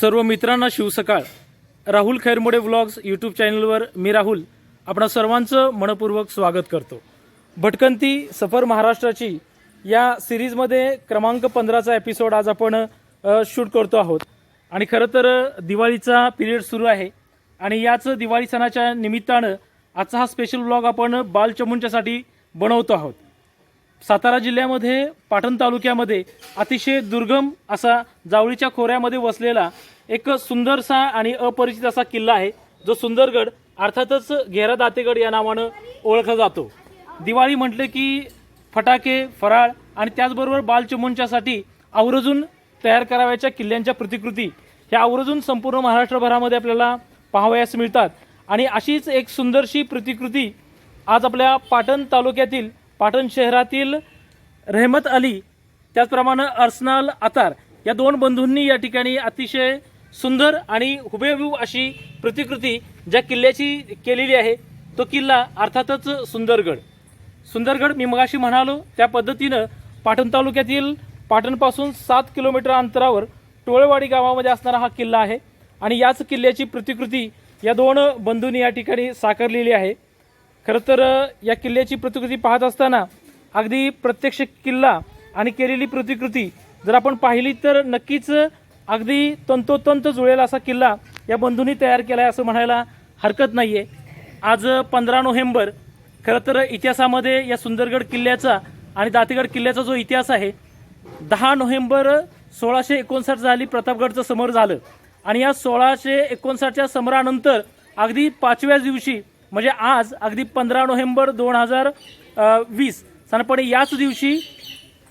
सर्व मित्रांना शिवसकाळ. राहुल खैरमोडे व्लॉग्स यूट्यूब चॅनलवर मी राहुल आपणा सर्वांचं मनपूर्वक स्वागत करतो. भटकंती सफर महाराष्ट्राची या सिरीजमध्ये क्रमांक पंधराचा एपिसोड आज आपण शूट करतो आहोत. आणि खरं तर दिवाळीचा पिरियड सुरू आहे. आणि याच दिवाळी सणाच्या निमित्तानं आजचा हा स्पेशल व्लॉग आपण बालचमुंच्यासाठी बनवतो आहोत. सातारा जिल्ह्यामध्ये पाटण तालुक्यामध्ये अतिशय दुर्गम असा जावळीच्या खोऱ्यामध्ये वसलेला एक सुंदरसा आणि अपरिचित असा किल्ला आहे जो सुंदरगड अर्थातच घेरा दातेगड या नावानं ओळखला जातो. दिवाळी म्हटलं की फटाके फराळ आणि त्याचबरोबर बालचमुंच्यासाठी आवर्जून तयार करावयाच्या किल्ल्यांच्या प्रतिकृती ह्या आवर्जून संपूर्ण महाराष्ट्रभरामध्ये आपल्याला पाहावयास मिळतात. आणि अशीच एक सुंदरशी प्रतिकृती आज आपल्या पाटण तालुक्यातील पाटण शहरातील रहमत अली त्याचप्रमाणे अर्सनाल आतार या दोन बंधूंनी या ठिकाणी अतिशय सुंदर आणि हुबेहूब अशी प्रतिकृती ज्या किल्ल्याची केलेली आहे तो किल्ला अर्थातच सुंदरगड. सुंदरगड मी मगाशी म्हणालो त्या पद्धतीनं पाटण तालुक्यातील पाटणपासून सात किलोमीटर अंतरावर टोळेवाडी गावामध्ये असणारा हा किल्ला आहे आणि याच किल्ल्याची प्रतिकृती या दोन बंधूंनी या ठिकाणी साकारलेली आहे. खरं तर या किल्ल्याची प्रतिकृती पाहत असताना अगदी प्रत्यक्ष किल्ला आणि केलेली प्रतिकृती जर आपण पाहिली तर नक्कीच अगदी तंतोतंत जुळेल असा किल्ला या बंधूंनी तयार केला आहे असं म्हणायला हरकत नाही आहे आज पंधरा नोव्हेंबर खरं तर इतिहासामध्ये या सुंदरगड किल्ल्याचा आणि दातेगड किल्ल्याचा जो इतिहास आहे दहा नोव्हेंबर सोळाशे एकोणसाठ झाली प्रतापगडचं समर झालं. आणि या सोळाशे एकोणसाठच्या समरानंतर अगदी पाचव्याच दिवशी म्हणजे आज अगदी पंधरा नोव्हेंबर दोन हजार वीस. साधारणपणे याच दिवशी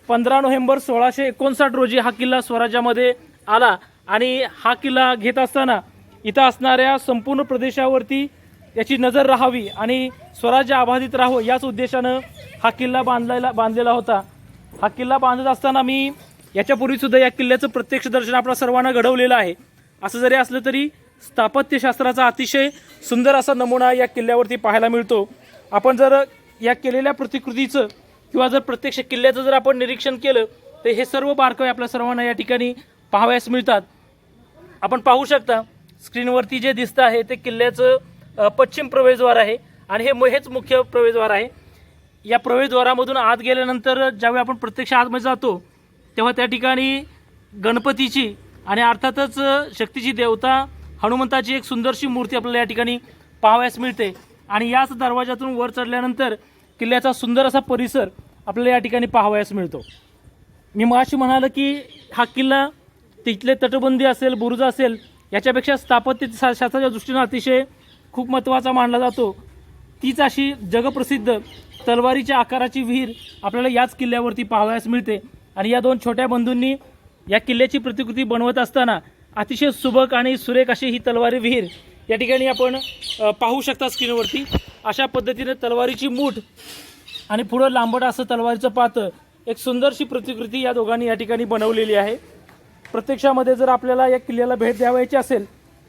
पंधरा नोव्हेंबर सोळाशे एकोणसाठ रोजी हा किल्ला स्वराज्यामध्ये आला आणि हा किल्ला घेत असताना इथं असणाऱ्या संपूर्ण प्रदेशावरती याची नजर राहावी आणि स्वराज्य अबाधित राहावं याच उद्देशानं हा किल्ला बांधलेला बांधलेला होता. हा किल्ला बांधत असताना मी याच्यापूर्वीसुद्धा या किल्ल्याचं प्रत्यक्ष दर्शन आपल्या सर्वांना घडवलेलं आहे. असं जरी असलं तरी स्थापत्यशास्त्राचा अतिशय सुंदर असा नमुना या किल्ल्यावरती पाहायला मिळतो. आपण जर या केलेल्या प्रतिकृतीचं किंवा जर प्रत्यक्ष किल्ल्याचं जर आपण निरीक्षण केलं तर हे सर्व बारकावे आपल्या सर्वांना या ठिकाणी पाहावयास मिळतात. आपण पाहू शकता स्क्रीनवरती जे दिसतं आहे ते किल्ल्याचं पश्चिम प्रवेशद्वार आहे आणि हे हेच मुख्य प्रवेशद्वार आहे. या प्रवेशद्वारामधून आत गेल्यानंतर ज्यावेळी आपण प्रत्यक्ष आतमध्ये जातो तेव्हा त्या ठिकाणी गणपतीची आणि अर्थातच शक्तीची देवता हनुमंताची एक सुंदरशी मूर्ती आपल्याला या ठिकाणी पाहावयास मिळते. आणि याच दरवाजातून वर चढल्यानंतर किल्ल्याचा सुंदर असा परिसर आपल्याला या ठिकाणी पाहावयास मिळतो. मी मगाशी म्हणालं की हा किल्ला तिथले तटबंदी असेल बुरुज असेल याच्यापेक्षा स्थापत्य शा- शास्त्राच्या दृष्टीनं अतिशय खूप महत्त्वाचा मानला जातो. तीच अशी जगप्रसिद्ध तलवारीच्या आकाराची विहीर आपल्याला याच किल्ल्यावरती पाहावयास मिळते. आणि या दोन छोट्या बंधूंनी या किल्ल्याची प्रतिकृती बनवत असताना अतिशय सुबक आणि सुरेख अशी ही तलवारी विहीर या ठिकाणी आपण पाहू शकता स्क्रीनवरती. अशा पद्धतीने तलवारीची मूठ आणि पुढं लांबट असं तलवारीचं पातं एक सुंदरशी प्रतिकृती या दोघांनी या ठिकाणी बनवलेली आहे. प्रत्यक्षामध्ये जर आपल्याला या किल्ल्याला भेट द्यावायची असेल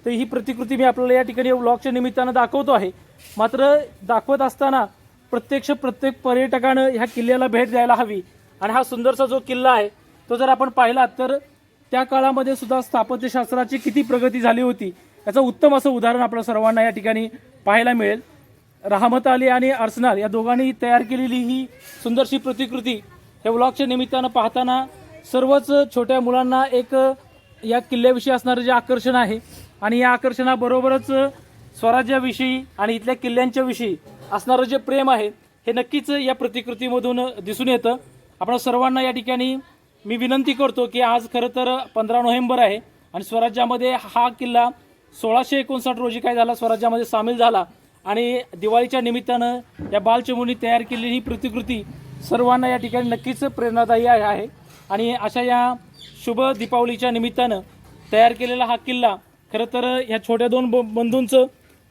तर ही प्रतिकृती मी आपल्याला या ठिकाणी व्लॉगच्या निमित्तानं दाखवतो आहे. मात्र दाखवत असताना प्रत्यक्ष प्रत्येक पर्यटकानं ह्या किल्ल्याला भेट द्यायला हवी. आणि हा सुंदरसा जो किल्ला आहे तो जर आपण पाहिला तर त्या काळामध्ये सुद्धा स्थापत्यशास्त्राची किती प्रगती झाली होती याचं उत्तम असं उदाहरण आपल्या सर्वांना या ठिकाणी पाहायला मिळेल. राहमत अली आणि अर्सनाल या दोघांनी तयार केलेली ही सुंदरशी प्रतिकृती हे व्लॉगच्या निमित्तानं पाहताना सर्वच छोट्या मुलांना एक या किल्ल्याविषयी असणारं जे आकर्षण आहे आणि या आकर्षणाबरोबरच स्वराज्याविषयी आणि इथल्या किल्ल्यांच्या विषयी असणारं जे प्रेम आहे हे नक्कीच या प्रतिकृतीमधून दिसून येतं. आपण सर्वांना या ठिकाणी मी विनंती करतो की आज खरं तर पंधरा नोव्हेंबर आहे आणि स्वराज्यामध्ये हा किल्ला सोळाशे एकोणसाठ रोजी काय झाला स्वराज्यामध्ये सामील झाला आणि दिवाळीच्या निमित्तानं या बालचमुनी तयार केलेली ही प्रतिकृती सर्वांना या ठिकाणी नक्कीच प्रेरणादायी आहे आणि अशा या शुभ दीपावलीच्या निमित्तानं तयार केलेला हा किल्ला खरं तर ह्या छोट्या दोन ब- बंधूंचं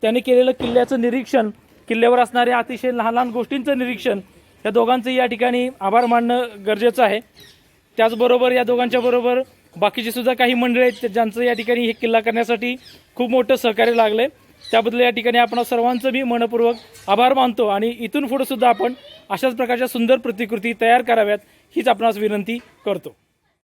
त्यांनी केलेलं किल्ल्याचं निरीक्षण किल्ल्यावर असणाऱ्या अतिशय लहान लहान गोष्टींचं निरीक्षण या दोघांचं या ठिकाणी आभार मानणं गरजेचं आहे. त्याचबरोबर या दोघांच्या बरोबर बाकीचे सुद्धा काही मंडळी आहेत ज्यांचं या ठिकाणी हे किल्ला करण्यासाठी खूप मोठं सहकार्य लागलं त्याबद्दल या ठिकाणी आपण सर्वांचं मी मनपूर्वक आभार मानतो आणि इथून पुढे सुद्धा आपण अशाच प्रकारच्या सुंदर प्रतिकृती तयार कराव्यात हीच आपणास विनंती करतो.